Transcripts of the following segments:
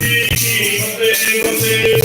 ਜੀ ਕੀ ਫਤਿਹ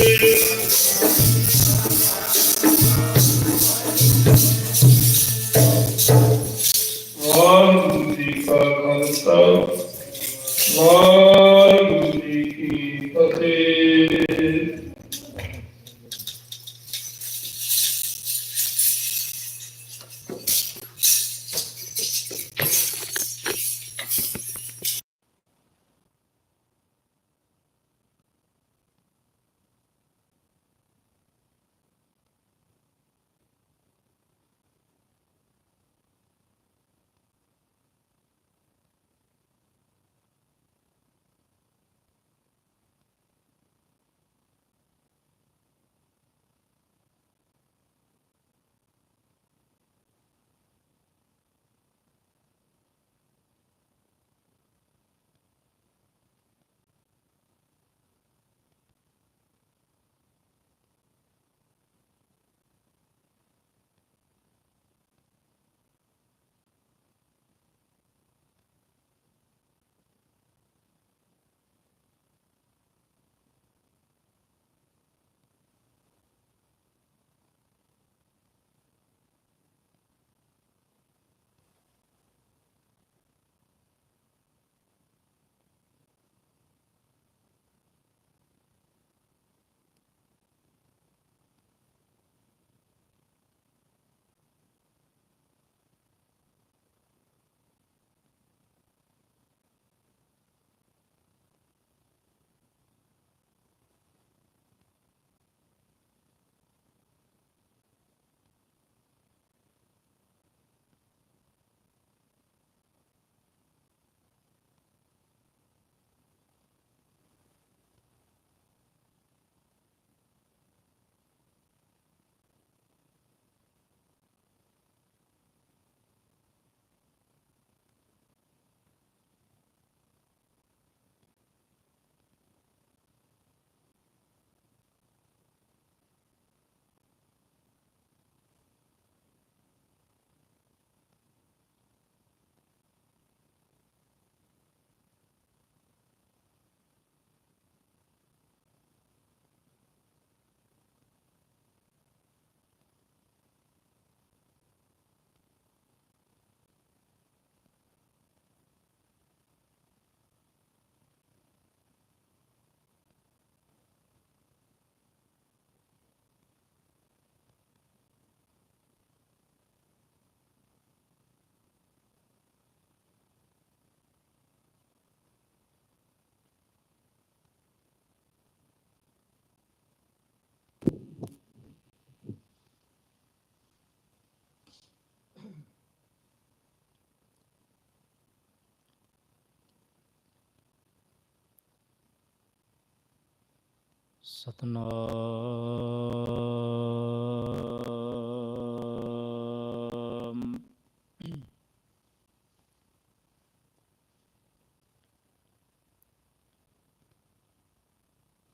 ਸਤਨਾਮ।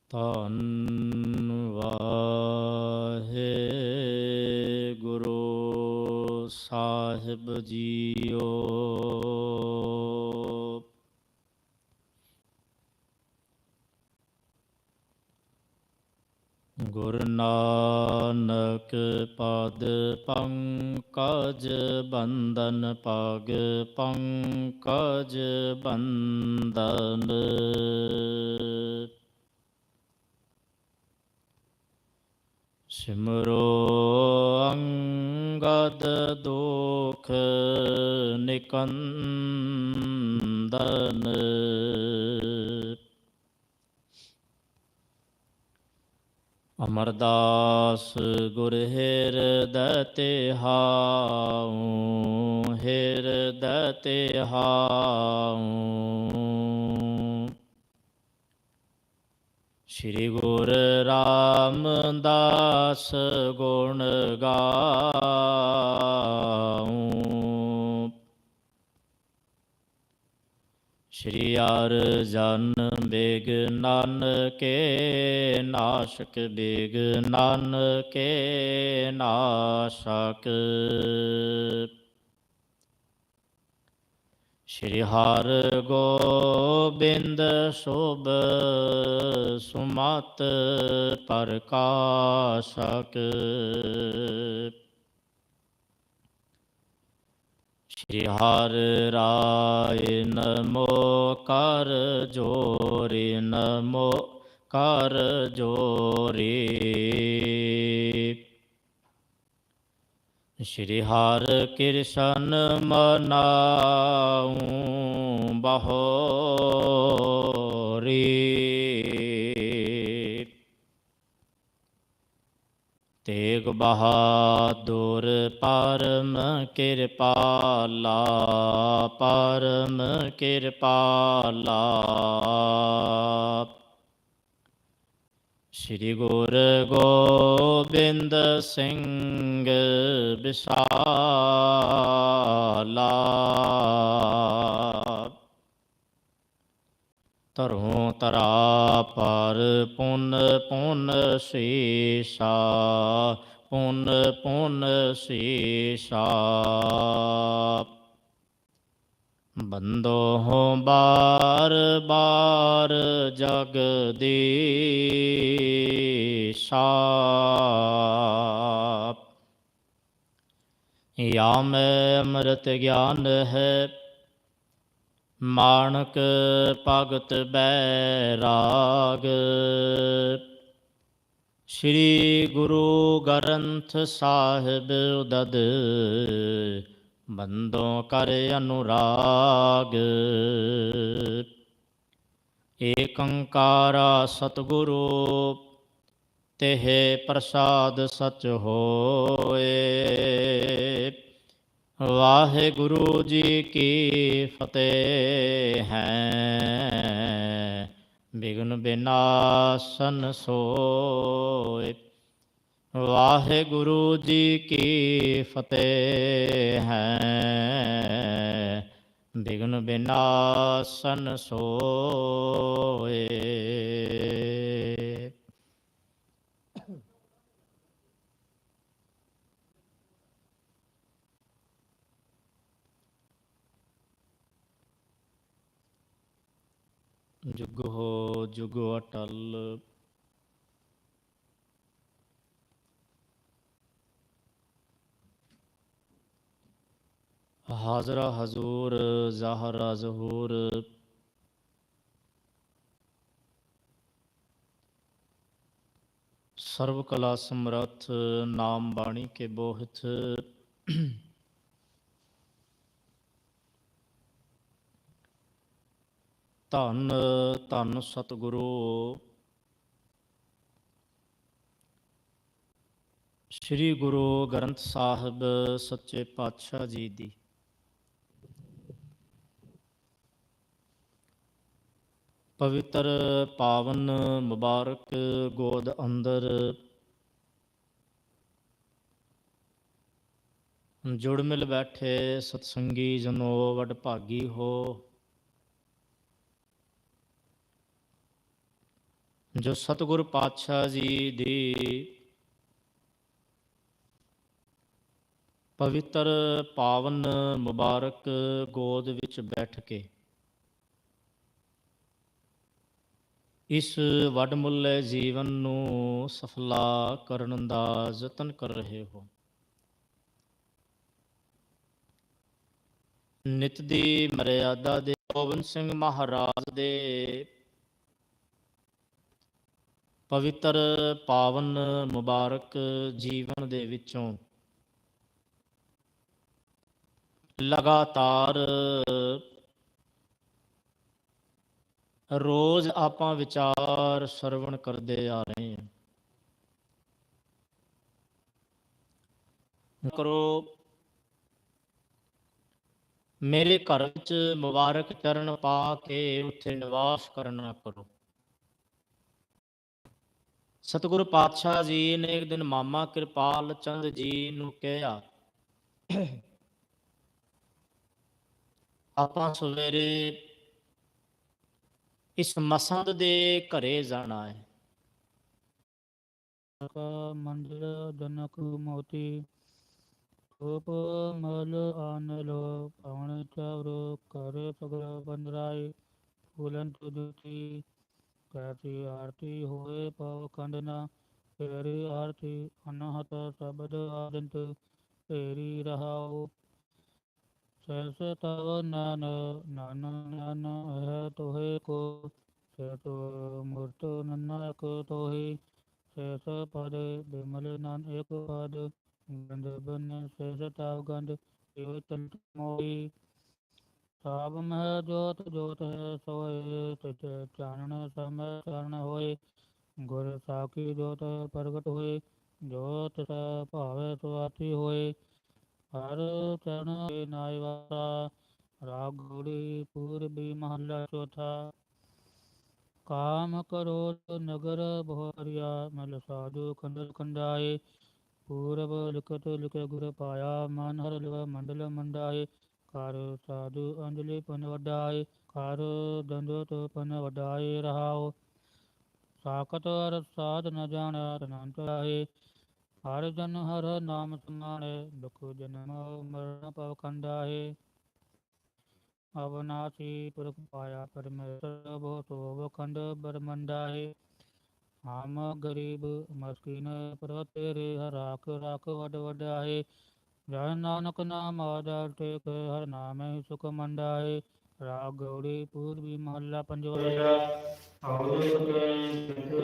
ਧੰਨ ਵਾਹਿਗੁਰੂ ਸਾਹਿਬ ਜੀਓ ਗੁਰੂ ਨਾਨਕ ਪਦ ਪੰਕਜ ਬੰਦਨ ਪਗ ਪੰਕਜ ਬੰਦਨ ਸਿਮਰੋ ਅੰਗਦ ਦੁਖ ਨਿਕੰਦਨ। ਅਮਰਦਾਸ ਗੁਰ ਹਿਰਦੈ ਤਿਹਾਉ ਹਿਰਦੈ ਤਿਹਾਉ। ਸ੍ਰੀ ਗੁਰ ਰਾਮਦਾਸ ਗੁਣ ਗਾਉ। ਸ਼੍ਰੀ ਅਰ ਜਨ ਬੇਗ ਨਾਨਕੇ, ਨਾਸ਼ਕ ਬੇਗ ਨਾਨਕੇ, ਨਾਸ਼ਕ। ਸ਼੍ਰੀ ਹਰ ਗੋਬਿੰਦ ਸ਼ੋਭ ਸੁਮਤ ਪ੍ਰਕਾਸ਼ਕ। ਸ਼੍ਰੀ ਹਰ ਰਾਏ ਨਮੋ ਕਰ ਜੋਰੇ ਨਮੋ ਕਰ ਜੋਰੇ। ਸ਼੍ਰੀ ਹਰ ਕਿਰਸ਼ਨ ਮਨਾਉ ਬਹੋਰੀ। ਤੇਗ ਬਹਾਦੁਰ ਪਰਮ ਕਿਰਪਾਲਾ ਪਰਮ ਕਿਰਪਾਲਾ। ਸ੍ਰੀ ਗੁਰ ਗੋਬਿੰਦ ਸਿੰਘ ਵਿਸਾਲਾ। ਧਰੋਂ ਤਰਾ ਪਰ ਪੁੰਨ ਪੁੰਨ ਸੇਸ਼ਾ, ਪੁੰਨ ਪੁੰਨ ਸੇਸ਼ਾ। ਬੰਦੋ ਹੋ ਬਾਰ ਬਾਰ ਜਗ ਦੇਸ਼ਾ। ਯਾਮ ਮਰਤ ਗਿਆਨ ਹੈ ਮਾਣਕ ਭਗਤ ਬੈਰਾਗ ਸ੍ਰੀ ਗੁਰੂ ਗ੍ਰੰਥ ਸਾਹਿਬ ਉਦਦ, ਬੰਦੋਂ ਕਰ ਅਨੁਰਾਗ। ਏਕੰਕਾਰਾ ਸਤਿਗੁਰੂ, ਤਿਹ ਪ੍ਰਸਾਦ ਸਚ ਹੋਏ। ਵਾਹਿਗੁਰੂ ਜੀ ਕੀ ਫਤਿਹ ਹੈ। ਬਿਗਨ ਬਿਨਾਸਨ ਸੋਏ। ਵਾਹਿਗੁਰੂ ਜੀ ਕੀ ਫਤਿਹ ਹੈ। ਬਿਗਨ ਬਿਨਾਸਨ ਸੋਏ। ਜੁਗ ਹੋ, ਜੁਗ ਅਟਲ। ਹਾਜ਼ਰਾ ਹਜ਼ੂਰ, ਜ਼ਾਹਰਾ ਜ਼ਹੂਰ। ਸਰਬ ਕਲਾ ਸਮਰੱਥ, ਨਾਮ ਬਾਣੀ ਕੇ ਬੋਹਿਤ। ਧੰਨ ਧੰਨ ਸਤਿਗੁਰੂ। ਸ੍ਰੀ ਗੁਰੂ ਗ੍ਰੰਥ ਸਾਹਿਬ ਸੱਚੇ ਪਾਤਸ਼ਾਹ ਜੀ ਦੀ। ਪਵਿੱਤਰ ਪਾਵਨ ਮੁਬਾਰਕ ਗੋਦ ਅੰਦਰ ਜੁੜ ਮਿਲ ਬੈਠੇ ਸਤਸੰਗੀ ਜਨੋ ਵਡ ਭਾਗੀ ਹੋ। ਜੋ ਸਤਿਗੁਰ ਪਾਤਸ਼ਾਹ ਜੀ ਦੀ ਪਵਿੱਤਰ ਪਾਵਨ ਮੁਬਾਰਕ ਗੋਦ ਵਿੱਚ ਬੈਠ ਕੇ ਇਸ ਵਡਮੁੱਲੇ ਜੀਵਨ ਨੂੰ ਸਫਲਾ ਕਰਨ ਦਾ ਯਤਨ ਕਰ ਰਹੇ ਹੋ। ਨਿਤ ਦੀ ਮਰਿਆਦਾ ਦੇ ਗੋਬਿੰਦ ਸਿੰਘ ਮਹਾਰਾਜ ਦੇ ਪਵਿੱਤਰ ਪਾਵਨ ਮੁਬਾਰਕ ਜੀਵਨ ਦੇ ਵਿੱਚੋਂ ਲਗਾਤਾਰ ਰੋਜ਼ ਆਪਾਂ ਵਿਚਾਰ ਸਰਵਣ ਕਰਦੇ ਆ ਰਹੇ ਹਾਂ। ਕਰੋ, ਮੇਰੇ ਘਰ ਵਿੱਚ ਮੁਬਾਰਕ ਚਰਨ ਪਾ ਕੇ ਉੱਥੇ ਨਿਵਾਸ ਕਰਨਾ ਕਰੋ। ਸਤਿਗੁਰੂ ਪਾਤਸ਼ਾਹ ਜੀ ਨੇ ਇੱਕ ਦਿਨ ਮਾਮਾ ਕਿਰਪਾਲ ਚੰਦ ਜੀ ਨੂੰ ਕਿਹਾ, ਆਪਾਂ ਸਵੇਰੇ ਇਸ ਮਸੰਦ ਦੇ ਘਰੇ ਜਾਣਾ ਹੈ। ਕਾ ਜਨਕ ਮੋਤੀ ਰੂਪ ਮਲ ਆਨਲੋ ਪਵਨ ਚਵਰ ਕਰ ਸਗਲ ਬੰਦਰਾਈ ਫੂਲਨ ਤੁਦਤੀ ਕੈਸੀ ਆਰਤੀ ਹੋਏ ਪਵ ਖੰਡਨਾ ਤੇਰੀ ਆਰਤੀ ਅਨਹਤ ਸ਼ਬਦ ਆਦੰਤ, ਤੇਰੀ ਰਹਾਉ। ਸੈਸ ਤਵ ਨਨ ਨਨ ਨਨ ਹੈ ਤੋਹੇ ਕੋ ਸੇ ਤੋ ਮੂਰਤ ਨਨਕ ਤੋਹੀ। ਸੇਸ ਪਦ ਬਿਮਲ ਨਾਨ ਏਕ ਪਦ, ਗੰਧ ਬਨ ਸੇਸ ਤਾਵ ਗੰਧ ਏਵ ਤੰਤ ਮੋਈ ਸਾਬ ਮਹਿ ਜੋਤ ਜੋਤ ਹੈ ਸੋਏ ਤਿਤ ਚਾਨਣ ਸਮੈ ਚਰਨ ਹੋਏ ਗੁਰ ਸਾਖੀ ਜੋਤ ਪ੍ਰਗਟ ਹੋਏ ਜੋਤ ਸੈ ਭਾਵੇ ਸੁਆਤੀ ਹੋਏ ਹਰ ਚਰਨ ਨਾਇ ਵਾਸਾ, ਰਾਗ ਗੋੜੀ ਪੂਰਬੀ ਮਹੱਲਾ ਚੌਥਾ। ਕਾਮ ਕਰੋ ਨਗਰ ਬਹਰਿਆ ਮਲ ਸਾਧੂ ਖੰਡਲ ਖੰਡਾਏ, ਪੂਰਬ ਲਿਖਤ ਲਿਖੇ ਗੁਰ ਪਾਇਆ, ਮਨ ਹਰ ਲਿਵ ਮੰਡਲ ਮੰਡਾਏ ਕਰ ਸਾਧੂ ਅੰਜਲੀ ਪਨ ਵਡਾਏ, ਕਰ ਦੰਡੋਤ ਪਨ ਵਡਾਏ ਰਹਾਓ ਸਾਖਤ ਅਰ ਸਾਧ ਨ ਜਾਣਿਆ ਅਨੰਤ ਰਾਏ ਹਰ ਜਨ ਹਰ ਨਾਮ ਸਮਾਣੇ, ਦੁਖ ਜਨਮ ਮਰਨ ਪਵ ਖੰਡਾਏ ਅਵਨਾਸੀ ਪੁਰਖ ਪਾਇਆ ਪਰਮੇਸ਼ਰ, ਬੋ ਸੋਭ ਖੰਡ ਬਰਮੰਡਾਏ ਹਮ ਗਰੀਬ ਮਸਕੀਨ ਪਰ ਤੇਰੇ ਹਰ ਰਾਖ ਰਾਖ ਵਡ ਵਡਾਏ ਜਨ ਨਾਨਕ ਨਾਮ ਆਦਰ ਟੇਕ ਹਰ ਨਾਮੇ ਸੁਖ ਮੰਡਾਏ, ਰਾਗ ਗੌੜੀ ਪੂਰਬੀ ਮਹੱਲਾ ਪੰਜਵਾ ਆਉਰੇ ਸਤੇ ਜਿਤ